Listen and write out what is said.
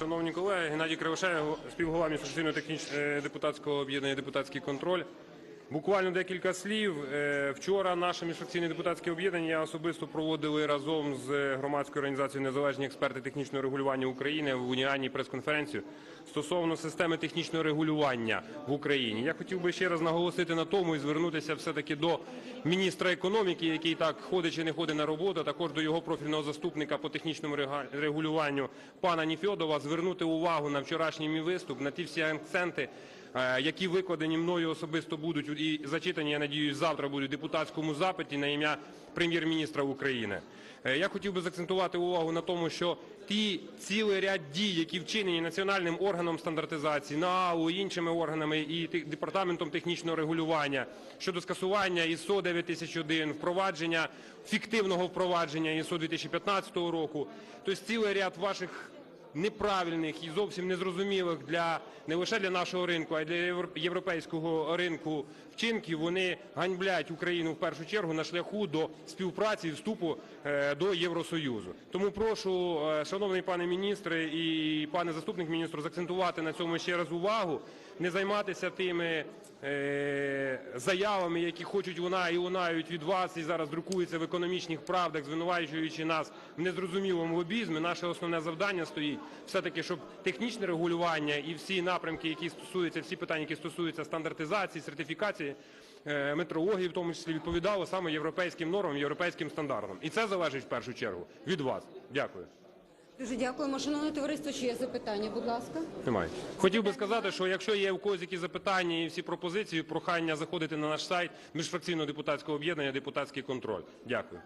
Шановні колеги, Геннадій Кривошея, співголова міжфракційного технічного депутатського об'єднання «Депутатський контроль». Буквально декілька слів. Е, Вчора наше міжфракційне депутатське об'єднання особисто проводили разом з громадською організацією Незалежні експерти технічного регулювання України в Уніані прес-конференцію стосовно системи технічного регулювання в Україні. Я хотів би ще раз наголосити на тому і звернутися все-таки до міністра економіки, який так ходить чи не ходить на роботу, також до його профільного заступника по технічному регулюванню пана Ніфьодова, звернути увагу на вчорашній мій виступ, на ті всі акценти, е, які викладені мною особисто будуть і зачитані, я надіюсь, завтра будуть депутатському запиті на ім'я прем'єр-міністра України. Е, Я хотів би закцентувати увагу на тому, що ті цілий ряд дій, які вчинені національним органом стандартизації, НААУ, іншими органами і департаментом технічного регулювання щодо скасування ІСО 9001, впровадження фіктивного впровадження ІСО 2015 року, тобто цілий ряд ваших неправильних і зовсім незрозумілих для не лише для нашого ринку, а й для євро- європейського ринку вчинків. Вони ганьблять Україну в першу чергу на шляху до співпраці і вступу е, до Євросоюзу. Тому прошу, е, шановний пане міністре і пане заступник міністру, закцентувати на цьому ще раз увагу, не займатися тими е, заявами, які хочуть вона і лунають від вас, і зараз друкуються в економічних правдах, звинувачуючи нас в незрозумілому лобізмі. Наше основне завдання стоїть все-таки, щоб технічне регулювання і всі напрямки, які стосуються, всі питання, які стосуються стандартизації, сертифікації, е, метрології, в тому числі відповідало саме європейським нормам, європейським стандартам. І це залежить в першу чергу від вас. Дякую. Дуже дякуємо. Шановне товариство, чи є запитання, будь ласка. Немає. Хотів би сказати, що якщо є у когось якісь запитання і всі пропозиції, прохання заходити на наш сайт міжфракційного депутатського об'єднання Депутатський контроль. Дякую.